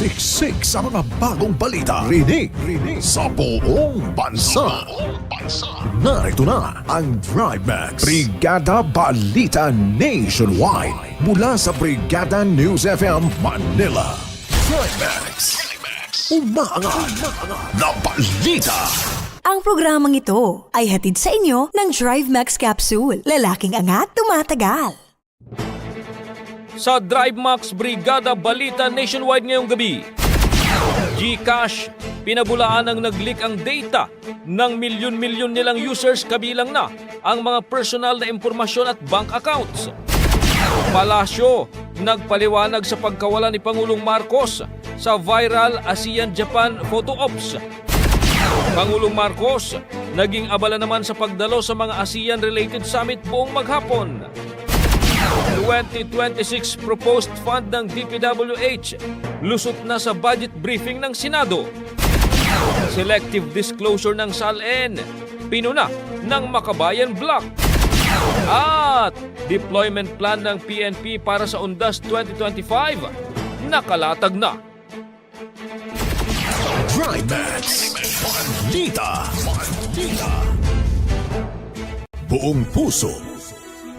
Siksik sa mga bagong balita. Rinig, rinig sa buong bansa. Narito na ang Drive Max. Brigada Balita Nationwide. Mula sa Brigada News FM Manila. Drive Max. Umaangat na balita. Ang programang ito ay hatid sa inyo ng Drive Max Capsule. Lalaking angat, tumatagal. Sa Drive Max Brigada Balita Nationwide ngayong gabi. Gcash, pinabulaan ng nag-leak ang data ng milyon-milyon nilang users kabilang na ang mga personal na impormasyon at bank accounts. Palasyo, nagpaliwanag sa pagkawala ni Pangulong Marcos sa viral ASEAN-Japan photo ops. Pangulong Marcos, naging abala naman sa pagdalo sa mga ASEAN-related summit buong maghapon. 2026 proposed fund ng DPWH lusot na sa budget briefing ng Senado. Selective disclosure ng SALN, pinuna ng Makabayan Block. At deployment plan ng PNP para sa UNDAS 2025 nakalatag na. Drive Max. Balita. Balita. Buong puso.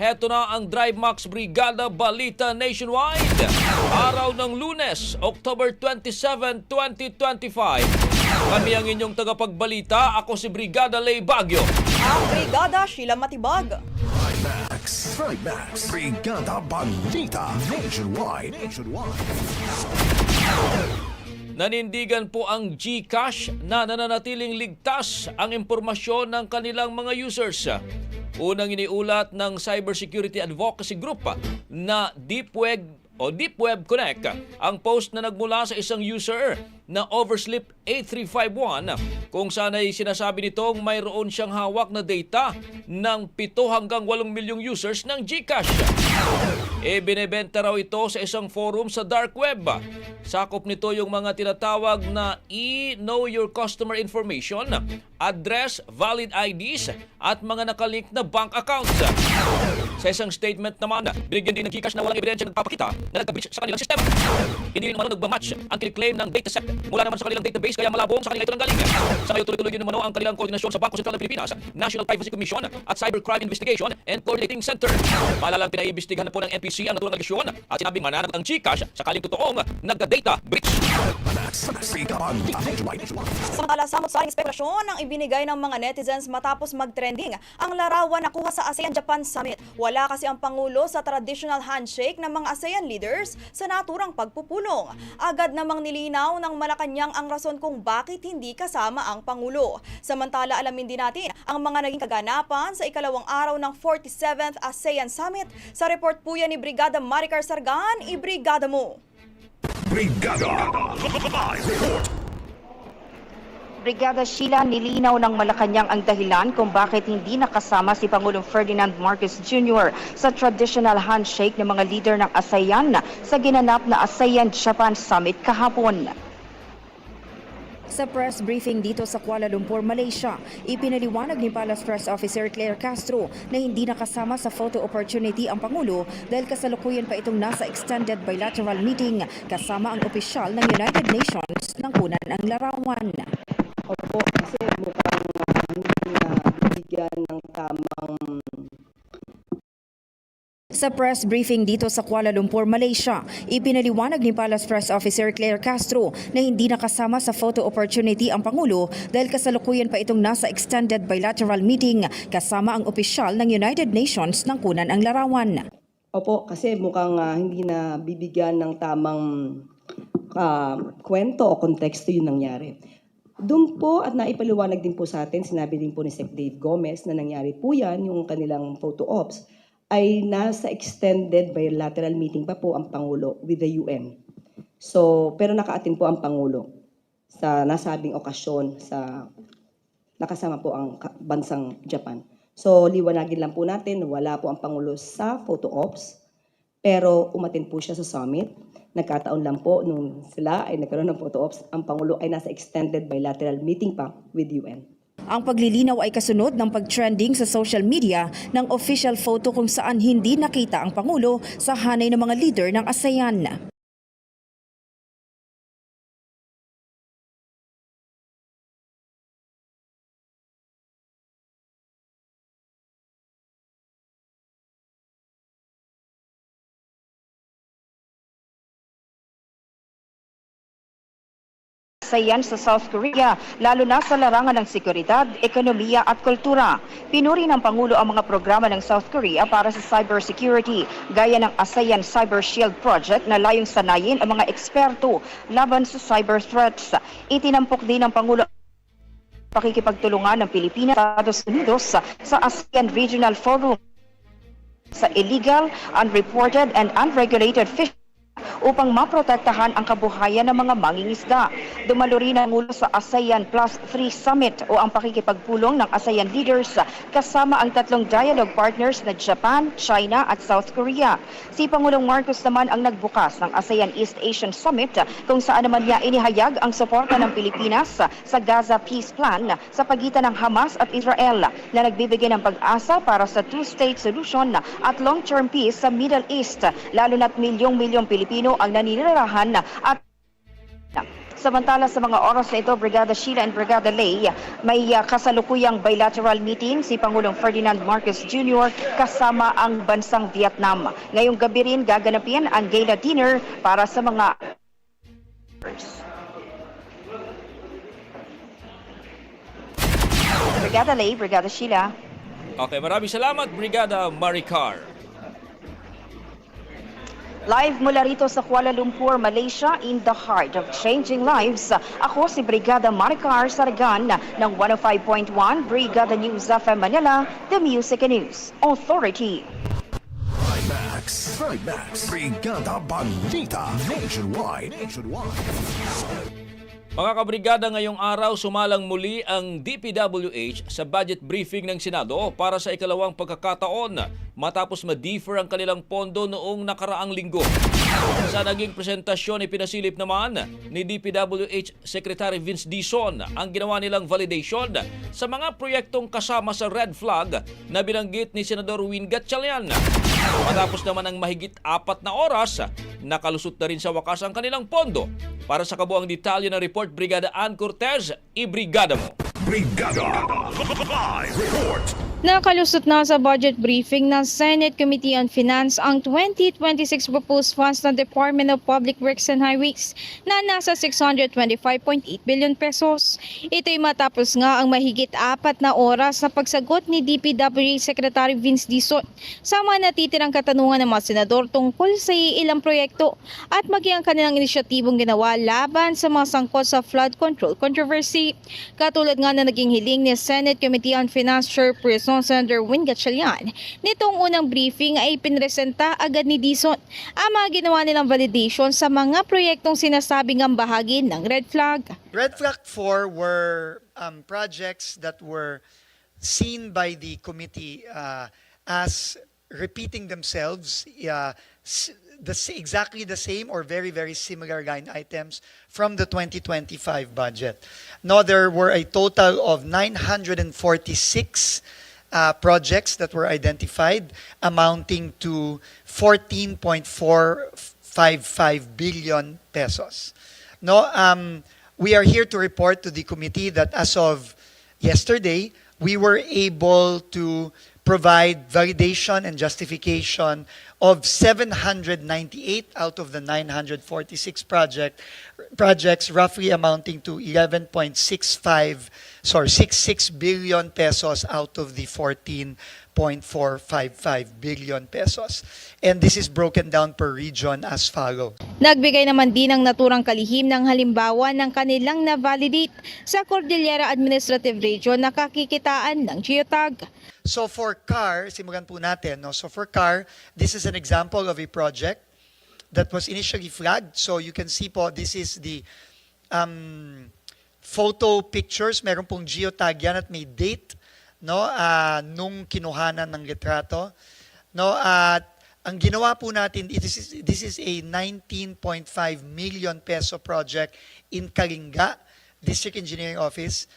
Heto na ang Drive Max Brigada Balita Nationwide. Araw ng Lunes, October 27, 2025. Kami ang inyong tagapagbalita. Ako si Brigada Lay Bagyo. Ang Brigada Sheila Matibag. Max. Thrive Max. Brigada Balita Nationwide. Nationwide. Nanindigan po ang GCash na nananatiling ligtas ang impormasyon ng kanilang mga users. Unang iniulat ng Cybersecurity Advocacy Group na deep web o Deep Web Connect ang post na nagmula sa isang user na Overslip8351 kung saan ay sinasabi nitong mayroon siyang hawak na data ng 7 hanggang 8 milyong users ng GCash. E binebenta raw ito sa isang forum sa dark web. Sakop nito yung mga tinatawag na e-know your customer information, address, valid IDs at mga nakalink na bank accounts. Sa isang statement naman, binigyan din ng Gcash na walang ebidensya nagpapakita na nagka-breach sa kanilang sistema. Hindi rin naman nagmamatch ang claim ng dataset mula naman sa kanilang database kaya malabong sa kanila ito nanggaling. Sa ngayon tuloy-tuloy din naman ang kanilang koordinasyon sa Bangko Sentral ng Pilipinas, National Privacy Commission at Cybercrime Investigation and Coordinating Center. Malalang pinaiimbestigahan na po ng NPC ang naturang agisyon at sinabing mananag ang Gcash sakaling totoong nagka-data breach. Samantala, samot-saring spekulasyon ang ibinigay ng mga netizens matapos mag-trending ang larawan na kuha sa ASEAN-Japan Summit. Wala kasi ang Pangulo sa traditional handshake ng mga ASEAN leaders sa naturang pagpupulong. Agad namang nilinaw ng Malacanang ang rason kung bakit hindi kasama ang Pangulo. Samantala, alamin din natin ang mga naging kaganapan sa ikalawang araw ng 47th ASEAN Summit. Sa report po yan ni Brigada Maricar Sargan, ibrigada mo! Brigada. Live report. Brigada Sheila nilinaw ng Malacanang ang dahilan kung bakit hindi nakasama si Pangulong Ferdinand Marcos Jr. sa traditional handshake ng mga leader ng ASEAN sa ginanap na ASEAN-Japan Summit kahapon. Sa press briefing dito sa Kuala Lumpur, Malaysia, ipinaliwanag ni Palace Press Officer Claire Castro na hindi nakasama sa photo opportunity ang Pangulo dahil kasalukuyan pa itong nasa extended bilateral meeting kasama ang opisyal ng United Nations ng kunan ang larawan. Opo, kasi mukhang uh, hindi na bibigyan ng tamang Sa press briefing dito sa Kuala Lumpur, Malaysia, ipinaliwanag ni Palace Press Officer Claire Castro na hindi nakasama sa photo opportunity ang Pangulo dahil kasalukuyan pa itong nasa extended bilateral meeting kasama ang opisyal ng United Nations ng kunan ang larawan. Opo, kasi mukhang ah, hindi na bibigyan ng tamang ah, kwento o konteksto yung nangyari. Doon po at naipaliwanag din po sa atin, sinabi din po ni Sec Dave Gomez na nangyari po yan, yung kanilang photo ops, ay nasa extended bilateral meeting pa po ang Pangulo with the UN. So, pero nakaatin po ang Pangulo sa nasabing okasyon sa nakasama po ang bansang Japan. So, liwanagin lang po natin, wala po ang Pangulo sa photo ops, pero umatin po siya sa summit. Nagkataon lang po nung sila ay nagkaroon ng photo ops, ang Pangulo ay nasa extended bilateral meeting pa with UN. Ang paglilinaw ay kasunod ng pag-trending sa social media ng official photo kung saan hindi nakita ang Pangulo sa hanay ng mga leader ng ASEAN. ASEAN sa South Korea, lalo na sa larangan ng seguridad, ekonomiya at kultura. Pinuri ng Pangulo ang mga programa ng South Korea para sa cybersecurity, gaya ng ASEAN Cyber Shield Project na layong sanayin ang mga eksperto laban sa cyber threats. Itinampok din ng Pangulo pakikipagtulungan ng Pilipinas at Estados Unidos sa, ASEAN Regional Forum sa illegal, unreported, and unregulated fishing upang maprotektahan ang kabuhayan ng mga mangingisda. Dumalo rin ang ulo sa ASEAN Plus 3 Summit o ang pakikipagpulong ng ASEAN leaders kasama ang tatlong dialogue partners na Japan, China at South Korea. Si Pangulong Marcos naman ang nagbukas ng ASEAN East Asian Summit kung saan naman niya inihayag ang suporta ng Pilipinas sa Gaza Peace Plan sa pagitan ng Hamas at Israel na nagbibigay ng pag-asa para sa two-state solution at long-term peace sa Middle East, lalo na't milyong-milyong Pilipino ang naninirahan at Samantala sa mga oras na ito, Brigada Sheila and Brigada Lay, may uh, kasalukuyang bilateral meeting si Pangulong Ferdinand Marcos Jr. kasama ang bansang Vietnam. Ngayong gabi rin gaganapin ang gala dinner para sa mga Brigada Lay, Brigada Sheila. Okay, maraming salamat Brigada Maricar. Live mula rito sa Kuala Lumpur, Malaysia, in the heart of changing lives. Ako si Brigada Maricar Saragan ng 105.1 Brigada News FM Manila, the Music and News Authority. Climax. Trimax, Brigada Balita, Nationwide, Nationwide. Mga kabrigada ngayong araw sumalang muli ang DPWH sa budget briefing ng Senado para sa ikalawang pagkakataon matapos ma-defer ang kanilang pondo noong nakaraang linggo. Sa naging presentasyon ipinasilip naman ni DPWH Secretary Vince Dizon ang ginawa nilang validation sa mga proyektong kasama sa red flag na binanggit ni Senador Win Gatchalian. Matapos naman ang mahigit apat na oras, nakalusot na rin sa wakas ang kanilang pondo. Para sa kabuang detalye ng report, Brigada Ann Cortez, ibrigada mo. Brigada Live Report. Nakalusot na sa budget briefing ng Senate Committee on Finance ang 2026 proposed funds ng Department of Public Works and Highways na nasa 625.8 billion pesos. Ito'y matapos nga ang mahigit apat na oras na pagsagot ni DPWH Secretary Vince Dizon sa mga natitirang katanungan ng mga senador tungkol sa ilang proyekto at maging ang kanilang inisyatibong ginawa laban sa mga sangkot sa flood control controversy. Katulad nga na naging hiling ni Senate Committee on Finance Chairperson Senator Win Gatchalian, nitong unang briefing ay pinresenta agad ni Dizon ang mga ginawa nilang validation sa mga proyektong sinasabing ang bahagi ng red flag. Red Flag 4 were um, projects that were seen by the committee uh, as repeating themselves, uh, the, exactly the same or very, very similar line items from the 2025 budget. No, there were a total of 946 uh, projects that were identified amounting to 14.455 billion pesos. No, um, we are here to report to the committee that as of yesterday, we were able to provide validation and justification of 798 out of the 946 project projects roughly amounting to 11.65 sorry 66 billion pesos out of the 14.455 billion pesos and this is broken down per region as follows Nagbigay naman din ng naturang kalihim ng halimbawa ng kanilang na-validate sa Cordillera Administrative Region na kakikitaan ng geotag. So for CAR, simulan po natin. No? So for CAR, this is an example of a project that was initially flagged. So you can see po, this is the um, photo pictures. Meron pong geotag yan at may date no, ah, nung kinuhanan ng litrato. No, at ang ginawa po natin, it is, this is a 19.5 million peso project in Kalinga, District Engineering Office.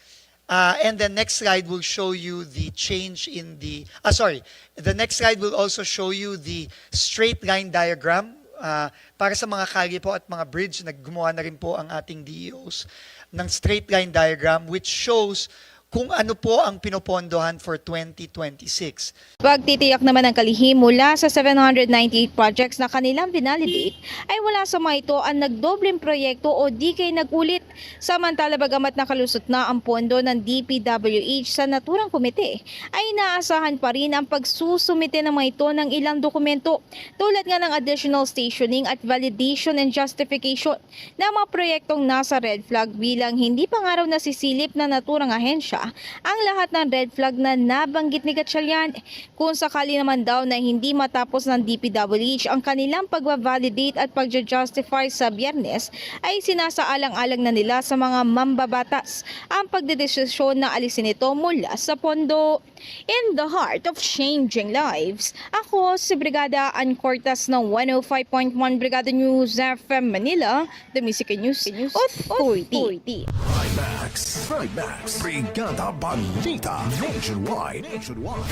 Uh, and the next slide will show you the change in the, ah sorry, the next slide will also show you the straight line diagram uh, para sa mga kalye po at mga bridge, naggumawa na rin po ang ating DEOs ng straight line diagram which shows kung ano po ang pinopondohan for 2026. Pagtitiyak naman ng kalihim mula sa 798 projects na kanilang binalidate ay wala sa mga ito ang nagdobleng proyekto o di kay nagulit. Samantala bagamat nakalusot na ang pondo ng DPWH sa naturang komite ay inaasahan pa rin ang pagsusumite ng mga ito ng ilang dokumento tulad nga ng additional stationing at validation and justification ng mga proyektong nasa red flag bilang hindi pa nga raw nasisilip na naturang ahensya ang lahat ng red flag na nabanggit ni Gatchalian. Kung sakali naman daw na hindi matapos ng DPWH ang kanilang pagbavalidate at pagja-justify sa biyernes, ay sinasaalang-alang na nila sa mga mambabatas ang pagdedesisyon na alisin ito mula sa pondo. In the heart of changing lives, ako si Brigada Ann ng 105.1 Brigada News FM Manila, the Music News Authority. Trimax, Trimax, Brigada Balita, Nationwide, Nationwide.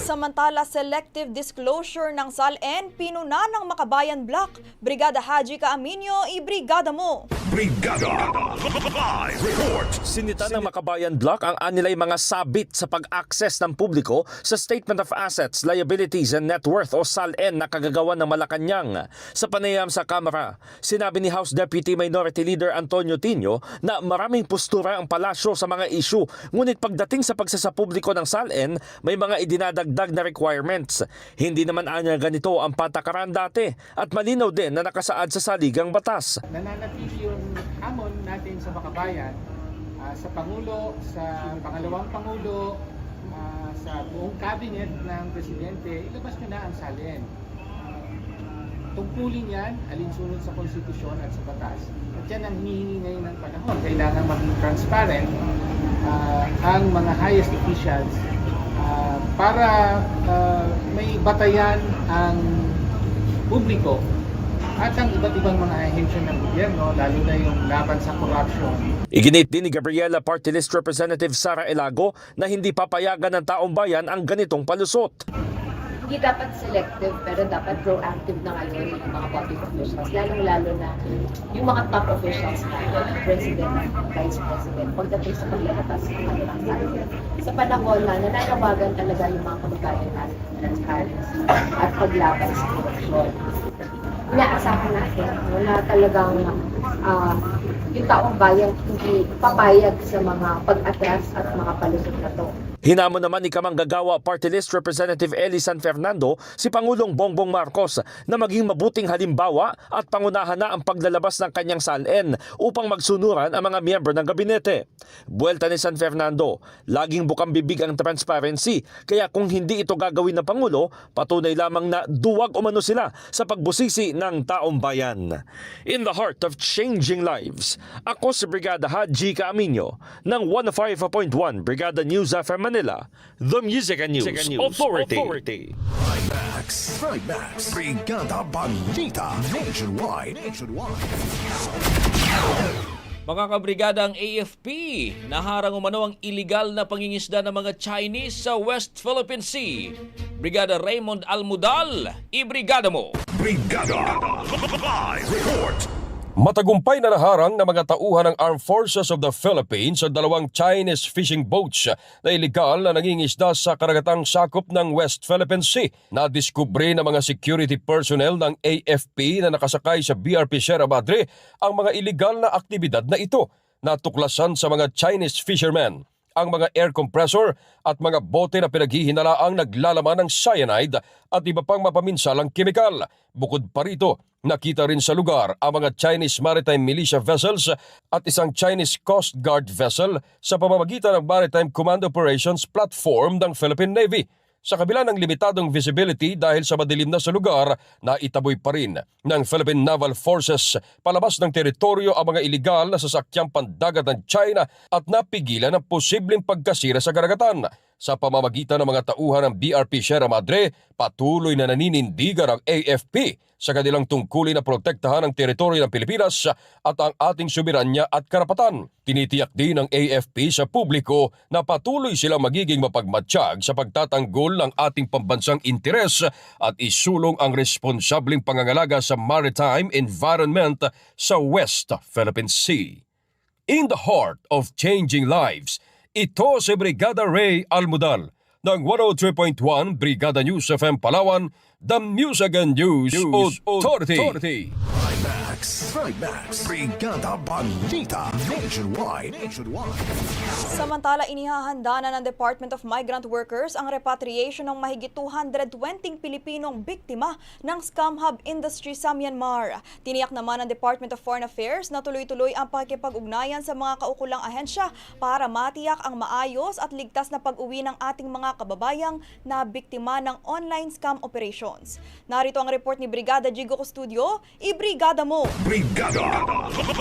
Samantala, selective disclosure ng SALN pinuna ng Makabayan Block. Brigada Haji Kaaminyo, ibrigada mo! Brigada Live Report. Sinita ng Makabayan Block ang anilay mga sabit sa pag-access ng publiko sa Statement of Assets, Liabilities and Net Worth o SALN na kagagawa ng Malacanang. Sa panayam sa Kamara, sinabi ni House Deputy Minority Leader Antonio Tino na maraming postura ang palasyo sa mga isyu, ngunit pagdating sa pagsasapubliko ng SALN, may mga idinadagdag na requirements. Hindi naman anya ganito ang patakaran dati at malinaw din na nakasaad sa saligang batas. nananatili yung hamon natin sa makabayan ah, sa Pangulo, sa pangalawang Pangulo, ah, sa buong cabinet ng Presidente, ilabas nyo na ang salin. Tungkulin yan, alinsunod sa konstitusyon at sa batas. At yan ang hinihingi ngayon ng panahon. Kailangan maging transparent ah, ang mga highest officials ah, para ah, may batayan ang publiko at ang iba't ibang mga ahensya ng gobyerno, lalo na yung laban sa corruption Iginit din ni Gabriela Party List Representative Sara Elago na hindi papayagan ng taong bayan ang ganitong palusot. Hindi dapat selective pero dapat proactive na ngayon yung mga public officials, lalong-lalo na yung mga top officials na president vice president pagdating sa paglalatas ng salary. Sa panahon na nananawagan talaga yung mga kababayan natin transparency at paglaban sa korupsyon. Inaasahan natin no, na talagang ah, yung taong bayan hindi papayag sa mga pag-atras at mga palusot na to. Hinamon naman ni Kamanggagawa Party List Representative Eli San Fernando si Pangulong Bongbong Marcos na maging mabuting halimbawa at pangunahan na ang paglalabas ng kanyang salin upang magsunuran ang mga miyembro ng gabinete. Buwelta ni San Fernando, laging bukang bibig ang transparency kaya kung hindi ito gagawin ng Pangulo, patunay lamang na duwag umano sila sa pagbusisi ng taong bayan. In the heart of changing lives, ako si Brigada Haji Caaminyo ng 105.1 Brigada News FM Manila, the Music and News, Authority. Max, Max, Brigada Balita Nationwide. Nationwide. Mga kabrigada ang AFP, naharang umano ang iligal na pangingisda ng mga Chinese sa West Philippine Sea. Brigada Raymond Almudal, ibrigada mo! Brigada Live Report. Matagumpay na naharang ng mga tauhan ng Armed Forces of the Philippines sa dalawang Chinese fishing boats na iligal na nangingisda sa karagatang sakop ng West Philippine Sea. Nadiskubre ng mga security personnel ng AFP na nakasakay sa BRP Sierra Madre ang mga iligal na aktibidad na ito. Natuklasan sa mga Chinese fishermen ang mga air compressor at mga bote na pinaghihinalaang naglalaman ng cyanide at iba pang mapaminsalang kemikal. Bukod pa rito, nakita rin sa lugar ang mga Chinese Maritime Militia vessels at isang Chinese Coast Guard vessel sa pamamagitan ng Maritime Command Operations Platform ng Philippine Navy. Sa kabila ng limitadong visibility dahil sa madilim na sa lugar, naitaboy pa rin ng Philippine Naval Forces palabas ng teritoryo ang mga iligal na sasakyang pandagat ng China at napigilan ang posibleng pagkasira sa karagatan. Sa pamamagitan ng mga tauhan ng BRP Sierra Madre, patuloy na naninindigan ang AFP sa kanilang tungkulin na protektahan ang teritoryo ng Pilipinas at ang ating soberanya at karapatan. Tinitiyak din ng AFP sa publiko na patuloy silang magiging mapagmatsyag sa pagtatanggol ng ating pambansang interes at isulong ang responsableng pangangalaga sa maritime environment sa West Philippine Sea. In the heart of changing lives, ito si Brigada Ray Almudal ng 103.1 Brigada News FM Palawan, The Music and News, Authority. Max, Max, Brigada Balita Nationwide. Nationwide. Samantala, inihahanda na ng Department of Migrant Workers ang repatriation ng mahigit 220 Pilipinong biktima ng scam hub industry sa Myanmar. Tiniyak naman ng Department of Foreign Affairs na tuloy-tuloy ang pakikipag-ugnayan sa mga kaukulang ahensya para matiyak ang maayos at ligtas na pag-uwi ng ating mga kababayang na biktima ng online scam operations. Narito ang report ni Brigada Jigo Custudio, i-brigada mo! Brigada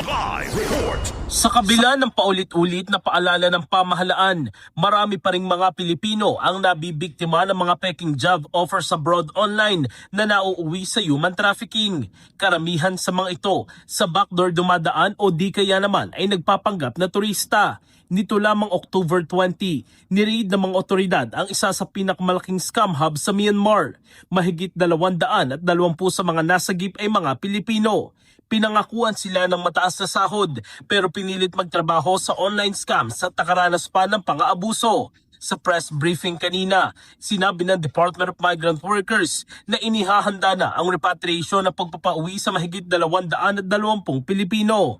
Live Report. Sa kabila ng paulit-ulit na paalala ng pamahalaan, marami pa ring mga Pilipino ang nabibiktima ng mga peking job offers abroad online na nauuwi sa human trafficking. Karamihan sa mga ito sa backdoor dumadaan o di kaya naman ay nagpapanggap na turista. Nito lamang October 20, nireid ng mga otoridad ang isa sa pinakamalaking scam hub sa Myanmar. Mahigit 200 at 20 sa mga nasagip ay mga Pilipino. Pinangakuan sila ng mataas na sahod pero pinilit magtrabaho sa online scams at nakaranas pa ng pang-aabuso. Sa press briefing kanina, sinabi ng Department of Migrant Workers na inihahanda na ang repatriation na pagpapauwi sa mahigit 220 Pilipino.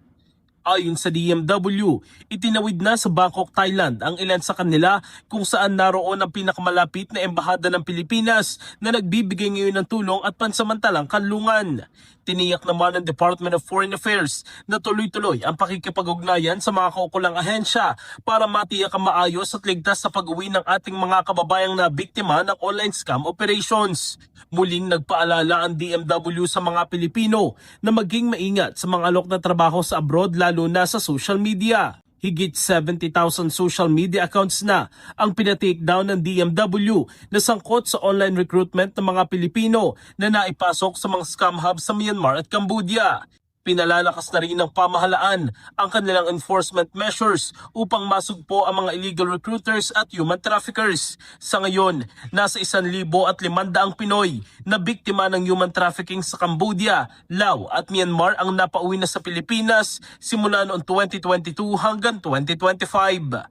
Ayon sa DMW, itinawid na sa Bangkok, Thailand ang ilan sa kanila kung saan naroon ang pinakamalapit na embahada ng Pilipinas na nagbibigay ngayon ng tulong at pansamantalang kanlungan. Tiniyak naman ng Department of Foreign Affairs na tuloy-tuloy ang pakikipag-ugnayan sa mga kaukulang ahensya para matiyak ang maayos at ligtas sa pag-uwi ng ating mga kababayang na biktima ng online scam operations. Muling nagpaalala ang DMW sa mga Pilipino na maging maingat sa mga alok na trabaho sa abroad lalo na sa social media. Higit 70,000 social media accounts na ang pinatake down ng DMW na sangkot sa online recruitment ng mga Pilipino na naipasok sa mga scam hubs sa Myanmar at Cambodia. Pinalalakas na rin ng pamahalaan ang kanilang enforcement measures upang masugpo ang mga illegal recruiters at human traffickers. Sa ngayon, nasa 1,000 at 500 Pinoy na biktima ng human trafficking sa Cambodia, Laos at Myanmar ang napauwi na sa Pilipinas simula noong 2022 hanggang 2025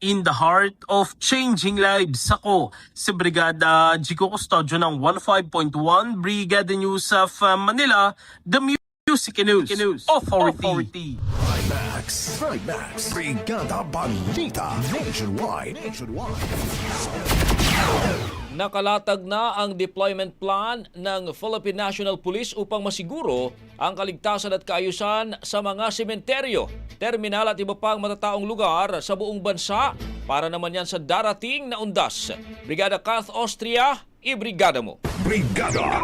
in the heart of changing lives. Ako, si Brigada Jico Custodio ng 15.1 Brigada News of uh, Manila, the Music News, Authority. Trimax. Trimax. Brigada Balita. Nationwide. Nationwide. Nakalatag na ang deployment plan ng Philippine National Police upang masiguro ang kaligtasan at kaayusan sa mga sementeryo, terminal at iba pang matataong lugar sa buong bansa para naman yan sa darating na undas. Brigada Kath Austria, ibrigada mo. Brigada.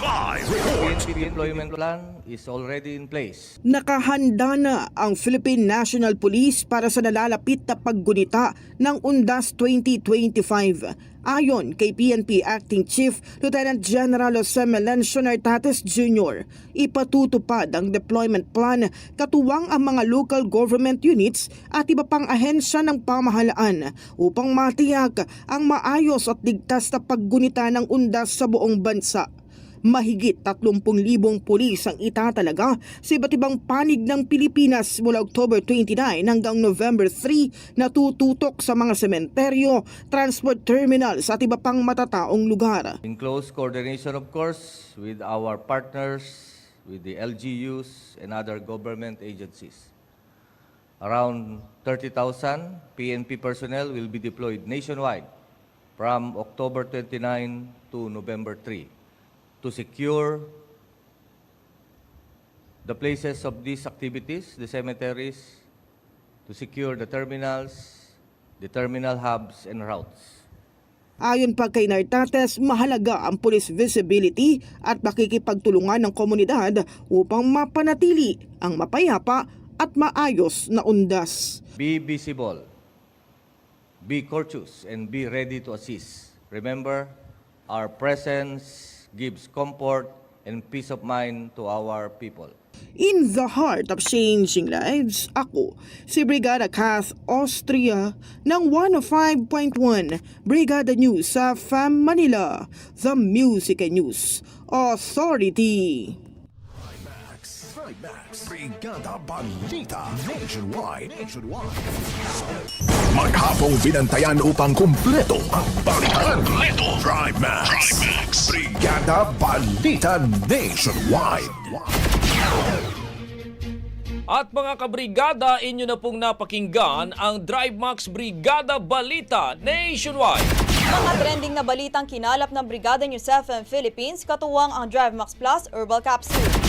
Live report. PNP deployment plan is already in place. Nakahanda na ang Philippine National Police para sa nalalapit na paggunita ng Undas 2025. Ayon kay PNP Acting Chief Lieutenant General Jose Melencio Nartates Jr., ipatutupad ang deployment plan katuwang ang mga local government units at iba pang ahensya ng pamahalaan upang matiyak ang maayos at ligtas na paggunita ng undas sa buong bansa. Mahigit 30,000 pulis ang itatalaga sa iba't ibang panig ng Pilipinas mula October 29 hanggang November 3 na tututok sa mga sementeryo, transport terminals at iba pang matataong lugar. In close coordination, of course, with our partners, with the LGUs and other government agencies. Around 30,000 PNP personnel will be deployed nationwide from October 29 to November 3 to secure the places of these activities, the cemeteries, to secure the terminals, the terminal hubs and routes. Ayon pa kay Nartates, mahalaga ang police visibility at makikipagtulungan ng komunidad upang mapanatili ang mapayapa at maayos na undas. Be visible, be courteous, and be ready to assist. Remember, our presence gives comfort and peace of mind to our people. In the heart of changing lives, ako, si Brigada Kath Austria ng 105.1 Brigada News sa FAM Manila, The Music and News Authority. Trimax. Brigada Balita. Nationwide. Nationwide. Maghapong binantayan upang kumpleto ang balitan. Kumpleto. Trimax. Trimax. Brigada Balita Nationwide. At mga kabrigada, inyo na pong napakinggan ang Drive Max Brigada Balita Nationwide. Mga trending na balitang kinalap ng Brigada News FM Philippines, katuwang ang Drive Max Plus Herbal Capsule.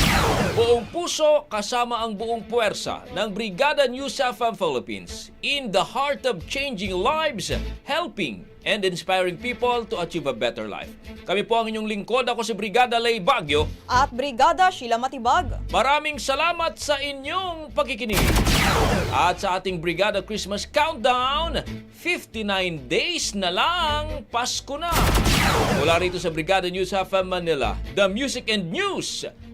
Buong puso kasama ang buong puwersa ng Brigada News FM Philippines in the heart of changing lives, helping and inspiring people to achieve a better life. Kami po ang inyong lingkod. Ako si Brigada Lay Bagyo. At Brigada Sheila Matibag. Maraming salamat sa inyong pagkikinig. At sa ating Brigada Christmas Countdown, 59 days na lang, Pasko na. Mula rito sa Brigada News FM Manila, The Music and News